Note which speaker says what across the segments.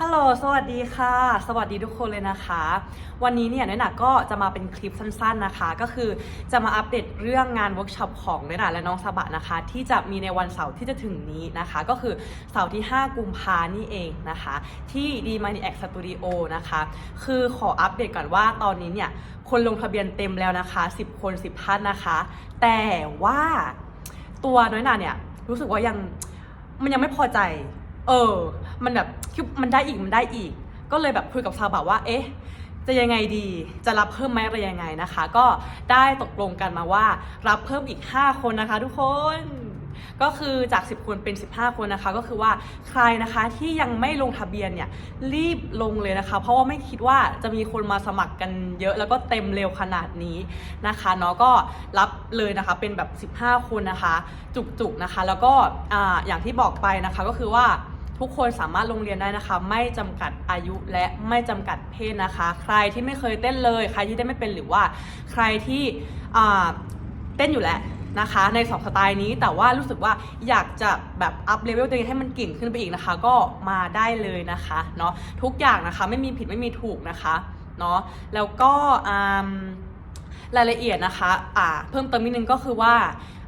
Speaker 1: ฮัลโหล สวัสดีค่ะ สวัสดีทุกคนเลยนะคะ วันนี้เนี่ยน้อยหนาก็จะมาเป็นคลิปสั้นๆนะคะ ก็คือจะมาอัปเดตเรื่องงานเวิร์กช็อปของน้อยหนาและน้องสบะนะคะ ที่จะมีในวันเสาร์ที่จะถึงนี้นะคะ ก็คือเสาร์ที่ 5 กุมภานี่เองนะคะ ที่ d m a n i X Studio นะคะ คือขออัปเดตก่อนว่าตอนนี้เนี่ยคนลงทะเบียนเต็มแล้วนะคะ 10 คน 10ท่านนะคะ แต่ว่าตัวน้อยหนาเนี่ยรู้สึกว่ายังมันยังไม่พอใจ เออ มันแบบคือมันได้อีกมันได้อีก ก็เลยแบบคุยกับซาบะว่า เอ๊ะ จะยังไงดี จะรับเพิ่มไหมอะไรยังไงนะคะ ก็ได้ตกลงกันมาว่า รับเพิ่มอีก 5 คนนะคะ ทุกคน ก็คือจาก 10 คนเป็น 15 คนนะคะ ก็คือว่าใครนะคะที่ยังไม่ลงทะเบียนเนี่ยรีบลงเลยนะคะ เพราะว่าไม่คิดว่าจะมีคนมาสมัครกันเยอะแล้วก็เต็มเร็วขนาดนี้นะคะเนาะก็รับเลยนะคะเป็นแบบ 15 คนนะคะ จุกๆนะคะ แล้วก็อาอย่างที่บอกไปนะคะก็คือว่า ทุกคนสามารถลงเรียนได้นะคะ ไม่จำกัดอายุและไม่จำกัดเพศนะคะ ใครที่ไม่เคยเต้นเลย ใครที่เต้นไม่เป็นหรือว่าใครที่เต้นอยู่แล้วนะคะ ในสองสไตล์นี้แต่ว่ารู้สึกว่าอยากจะแบบอัพเลเวลตัวเองให้มันเก่งขึ้นไปอีกนะคะ ก็มาได้เลยนะคะเนาะทุกอย่างนะคะไม่มีผิดไม่มีถูกนะคะเนาะแล้วก็รายละเอียดนะคะอ่าเพิ่มเติมนิดนึงก็คือว่า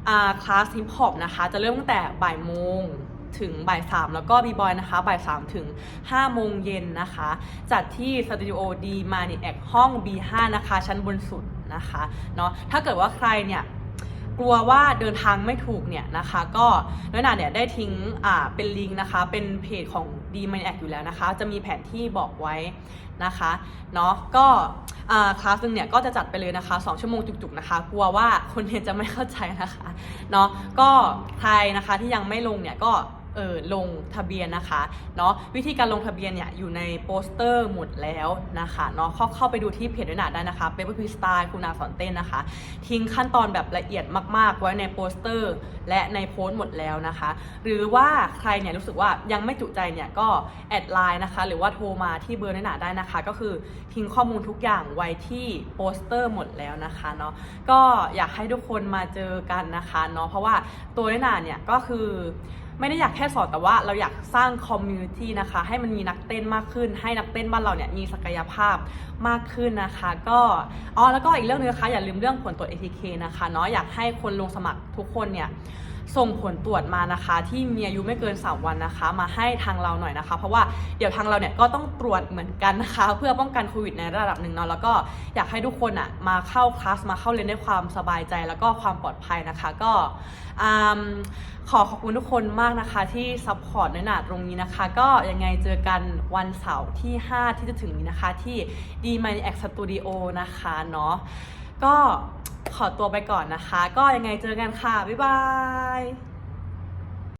Speaker 1: อ่าคลาสฮิปฮอปนะคะ จะเริ่มตั้งแต่บ่ายโมง ถึงบ่ายสามแล้วก็บีบอยนะคะบ่ายสามถึง5โมงเย็นนะคะ จัดที่สตูดิโอดีมานิแอคห้อง B5 นะคะ ชั้นบนสุดนะคะเนาะถ้าเกิดว่าใครเนี่ยกลัวว่าเดินทางไม่ถูกเนี่ยนะคะ ก็น้อยหนาเนี่ยได้ทิ้งอ่าเป็นลิงก์นะคะ เป็นเพจของ d m a n a c อยู่แล้วนะคะ จะมีแผนที่บอกไว้นะคะเนาะก็าคลาสหนึงเนี่ยก็จะจัดไปเลยนะคะ 2 ชั่วโมงจุกๆนะคะ กลัวว่าคนเรียนจะไม่เข้าใจนะคะเนาะก็ใครนะคะที่ยังไม่ลงเนี่ยก็ เออลงทะเบียนนะคะเนาะวิธีการลงทะเบียนเนี่ยอยู่ในโปสเตอร์หมดแล้วนะคะเนาะเข้าเข้าไปดูที่เพจด้วยนะได้นะคะเปเปอร์พีสไตล์คุณนาสอนเต้นนะคะ ทิ้งขั้นตอนแบบละเอียดมาก ๆ ไว้ในโปสเตอร์ และในโพสต์หมดแล้วนะคะ หรือว่าใครเนี่ยรู้สึกว่ายังไม่จุใจเนี่ยก็แอดไลน์นะคะหรือว่าโทรมาที่เบอร์ในหนาได้นะคะ ก็คือทิ้งข้อมูลทุกอย่างไว้ที่โปสเตอร์หมดแล้วนะคะเนาะก็อยากให้ทุกคนมาเจอกันนะคะเนาะเพราะว่าตัวในหนาเนี่ยก็คือ ไม่ได้อยากแค่สอนแต่ว่าเราอยากสร้างคอมมูนิตี้นะคะ ให้มันมีนักเต้นมากขึ้น ให้นักเต้นบ้านเราเนี่ยมีศักยภาพมากขึ้นนะคะ ก็อ๋อแล้วก็อีกเรื่องนึงนะคะอย่าลืมเรื่องผลตรวจ ATK นะคะเนาะอยากให้คนลงสมัครทุกคนเนี่ย ส่งผลตรวจมานะคะ ที่มีอายุไม่เกิน 3 วันนะคะ มาให้ทางเราหน่อยนะคะ เพราะว่าเดี๋ยวทางเราเนี่ยก็ต้องตรวจเหมือนกันนะคะ เพื่อป้องกันโควิดในระดับหนึ่งเนาะแล้วก็อยากให้ทุกคนอะมาเข้าคลาสมาเข้าเรียนด้วยความสบายใจ แล้วก็ความปลอดภัยนะคะ ก็อืมขอขอบคุณทุกคนมากนะคะที่ซัพพอร์ตในหนาตรงนี้นะคะ ก็ยังไงเจอกันวันเสาร์ที่ 5 ที่จะถึงนี้นะคะที่ d m a n i X Studio นะคะเนาะก็ ขอตัวไปก่อนนะคะ ก็ยังไงเจอกันค่ะ บ๊ายบาย